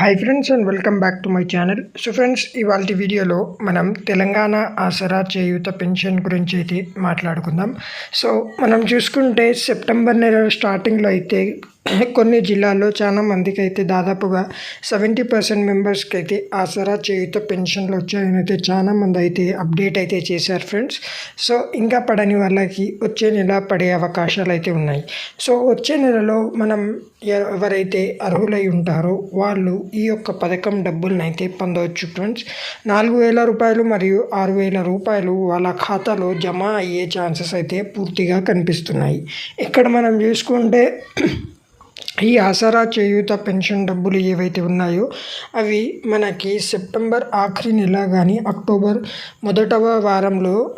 Hi friends and welcome back to my channel so friends ఇవాళ వీడియోలో మనం తెలంగాణ ఆసరా చేయూత pension గురించి అయితే మాట్లాడుకుందాం. సో మనం చూసుకుంటే సెప్టెంబర్ నెల స్టార్టింగ్లో అయితే కొన్ని జిల్లాల్లో చాలా మందికి అయితే దాదాపుగా సెవెంటీ పర్సెంట్ మెంబర్స్కి అయితే ఆసరా చేయుత పెన్షన్లు వచ్చాయని అయితే చాలా మంది అయితే అప్డేట్ అయితే చేశారు ఫ్రెండ్స్ సో ఇంకా పడని వాళ్ళకి వచ్చే నెల పడే అవకాశాలు అయితే ఉన్నాయి. సో వచ్చే నెలలో మనం ఎవరైతే అర్హులై ఉంటారో వాళ్ళు ఈ యొక్క పథకం డబ్బులను అయితే పొందవచ్చు ఫ్రెండ్స్ నాలుగు వేల రూపాయలు మరియు ఆరు వేల రూపాయలు వాళ్ళ ఖాతాలో జమ అయ్యే ఛాన్సెస్ అయితే పూర్తిగా కనిపిస్తున్నాయి. ఇక్కడ మనం చూసుకుంటే ఈ ఆసరా చేయూత పెన్షన్ డబ్బులు ఏవైతే ఉన్నాయో అవి మనకి సెప్టెంబర్ ఆఖరి నెల కానీ అక్టోబర్ మొదటవ వారంలో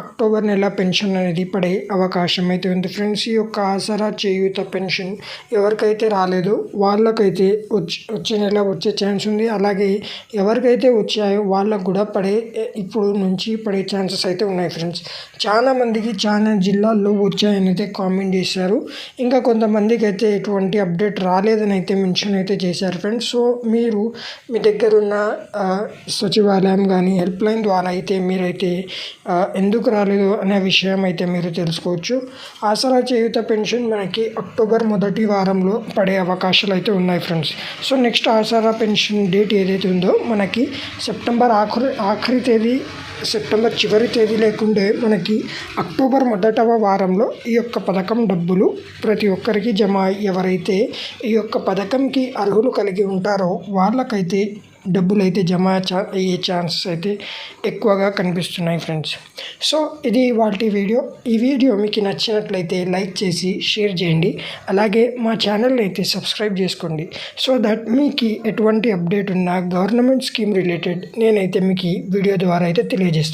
అక్టోబర్ నెల పెన్షన్ అనేది పడే అవకాశం అయితే ఉంది. ఫ్రెండ్స్ ఈ యొక్క ఆసరా చేయూత పెన్షన్ ఎవరికైతే రాలేదో వాళ్ళకైతే వచ్చి వచ్చే నెల వచ్చే ఛాన్స్ ఉంది. అలాగే ఎవరికైతే వచ్చాయో వాళ్ళకు కూడా పడే ఇప్పుడు నుంచి పడే ఛాన్సెస్ అయితే ఉన్నాయి ఫ్రెండ్స్. చాలా మందికి చాలా జిల్లాల్లో వచ్చాయని అయితే కామెంట్ చేశారు. ఇంకా కొంతమందికి అయితే ఎటువంటి అప్డేట్ రాలేదని అయితే మెన్షన్ అయితే చేశారు ఫ్రెండ్స్. సో మీరు మీ దగ్గరున్న సచివాలయం కానీ హెల్ప్ లైన్ ద్వారా అయితే మీరైతే ఎందుకు ఎందుకు రాలేదు అనే విషయం అయితే మీరు తెలుసుకోవచ్చు. ఆసరా చేయుత పెన్షన్ మనకి అక్టోబర్ మొదటి వారంలో పడే అవకాశాలు అయితే ఉన్నాయి friends. So next Aasara pension date ఏదైతే ఉందో మనకి సెప్టెంబర్ ఆఖరి ఆఖరి తేదీ సెప్టెంబర్ చివరి తేదీ లేకుండే మనకి అక్టోబర్ మొదటవ వారంలో ఈ యొక్క పథకం డబ్బులు ప్రతి ఒక్కరికి జమ ఎవరైతే ఈ యొక్క పథకంకి అర్హులు కలిగి ఉంటారో వాళ్ళకైతే డబ్బులు అయితే జమ అయ్యే ఛాన్సెస్ అయితే ఎక్కువగా కనిపిస్తున్నాయి ఫ్రెండ్స్. సో ఇది వాటి వీడియో. ఈ వీడియో మీకు నచ్చినట్లయితే లైక్ చేసి షేర్ చేయండి. అలాగే మా ఛానల్ని అయితే సబ్స్క్రైబ్ చేసుకోండి. సో దట్ మీకు ఎటువంటి అప్డేట్ ఉన్నా గవర్నమెంట్ స్కీమ్ రిలేటెడ్ నేనైతే మీకు వీడియో ద్వారా అయితే తెలియజేస్తాను